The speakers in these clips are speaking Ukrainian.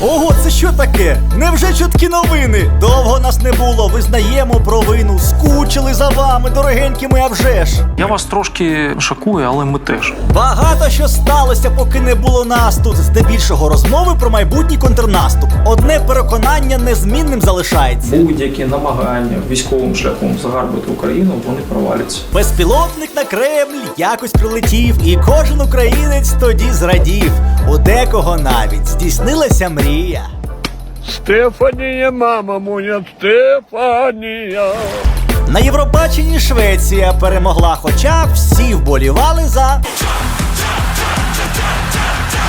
Ого, це що таке? Невже чуткі новини? Довго нас не було, визнаємо провину. Скучили за вами, дорогенькі ми, а вже ж. Я вас трошки шокую, але ми теж. Багато що сталося, поки не було нас тут. Здебільшого розмови про майбутній контрнаступ. Одне переконання незмінним залишається. Будь-які намагання військовим шляхом загарбати Україну, вони проваляться. Безпілотник на Кремль якось прилетів, і кожен українець тоді зрадів. У декого навіть здійснилася мрія. Стефанія, мама моя, Стефанія. На Євробаченні Швеція перемогла, хоча всі вболівали за.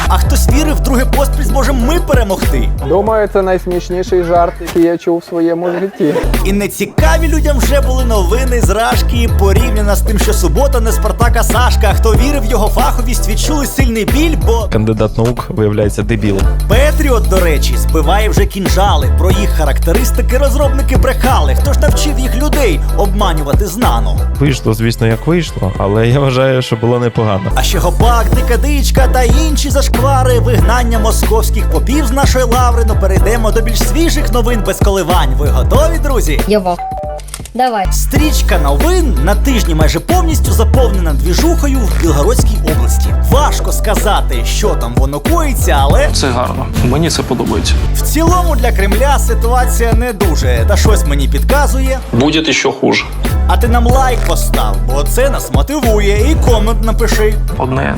А хтось вірив, друге поспіль зможемо ми перемогти. Думаю, це найсмішніший жарт, який я чув в своєму житті. І не цікаві людям вже були новини з Рашки порівняно з тим, що субота не Спартака Сашка. Хто вірив в його фаховість, відчули сильний біль, бо Кандидат наук виявляється дебілом. Петріот, до речі, збиває вже кінжали. Про їх характеристики розробники брехали. Хто ж навчив їх людей обманювати знано? Вийшло, звісно, як вийшло, але я вважаю, що було непогано. А ще гопак, дикадичка та інші зашквари, вигнання московських попів з нашої лаври. Ну перейдемо до більш свіжих новин без коливань. Ви готові, друзі? В Давай. Стрічка новин на тижні майже повністю заповнена двіжухою в Білгородській області. Важко сказати, що там воно коїться, але Це гарно. Мені це подобається. в цілому для Кремля ситуація не дуже. Та щось мені підказує. Буде ще хуже. А ти нам лайк постав, бо це нас мотивує, і комент напиши. Одне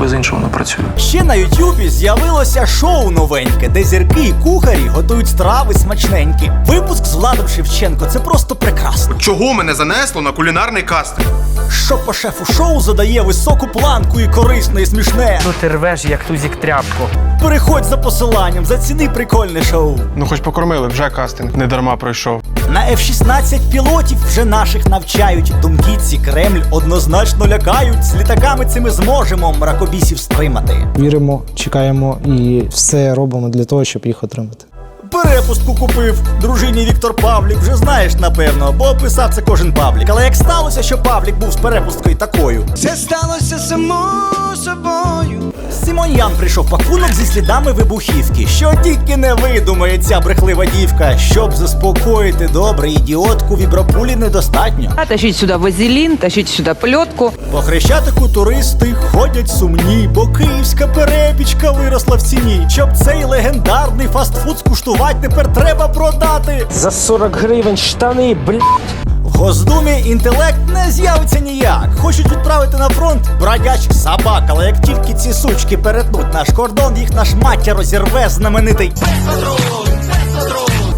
без іншого не працює. Ще на Ютубі з'явилося шоу новеньке, де зірки і кухарі готують страви смачненькі. Випуск з Владом Шевченко це просто прекрасно. Чого мене занесло на кулінарний кастинг? Що по шефу шоу задає високу планку і корисне, і смішне. Ну ти рвеш як тузік тряпку. Переходь за посиланням, заціни прикольне шоу. Ну, хоч покормили, вже кастинг не дарма пройшов. На F-16 пілотів вже наших навчають. Думки ці Кремль однозначно лякають. З літаками цими зможемо мракобісів стримати. Віримо, чекаємо і все робимо для того, щоб їх отримати. Перепустку купив дружині Віктор Павлік. Вже знаєш, напевно, бо писав це кожен Павлік. Але як сталося, що Павлік був з перепусткою такою? Це сталося само. Симоньян прийшов пакунок зі слідами вибухівки. Що тільки не видумає ця брехлива дівка. Щоб заспокоїти добре ідіотку, вібропулі недостатньо. А тащить сюда вазелин, тащить сюда плетку. По хрещатику туристи ходять сумні, бо київська перепічка виросла в ціні. Щоб цей легендарний фастфуд скуштувати, тепер треба продати. За 40 гривень штани, бля. В Госдумі інтелект не з'явиться ніяк. Хочуть відправити на фронт собак, але як тільки ці сучки перетнуть наш кордон, їх наш матір розірве знаменитий.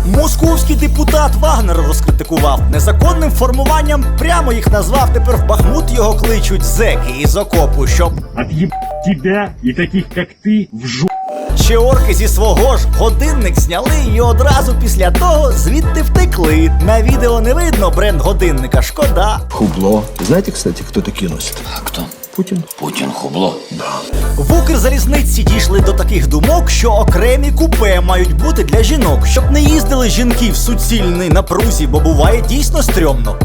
Московський депутат Вагнер розкритикував незаконним формуванням. Прямо їх назвав. Тепер в Бахмут його кличуть зеки із окопу, щоб Отъеб тебя и таких, как ты, в жопу. Ще орки зі свого ж годинник зняли і одразу після того звідти втекли. На відео не видно бренд годинника, шкода. Хубло. Знаете, кстати, кто такие носит? Кто? Путин. Путин хубло. В Укрзалізниці дійшли до таких думок, що окремі купе мають бути для жінок, щоб не їздили жінки в суцільній напрузі, бо буває дійсно стрьомно.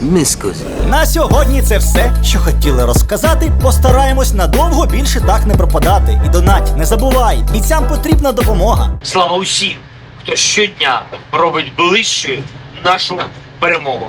Мискус. На сьогодні це все, що хотіли розказати. Постараємось надовго більше так не пропадати. І донать, не забувай, бійцям потрібна допомога. Слава усім, хто щодня робить ближчою нашу перемогу.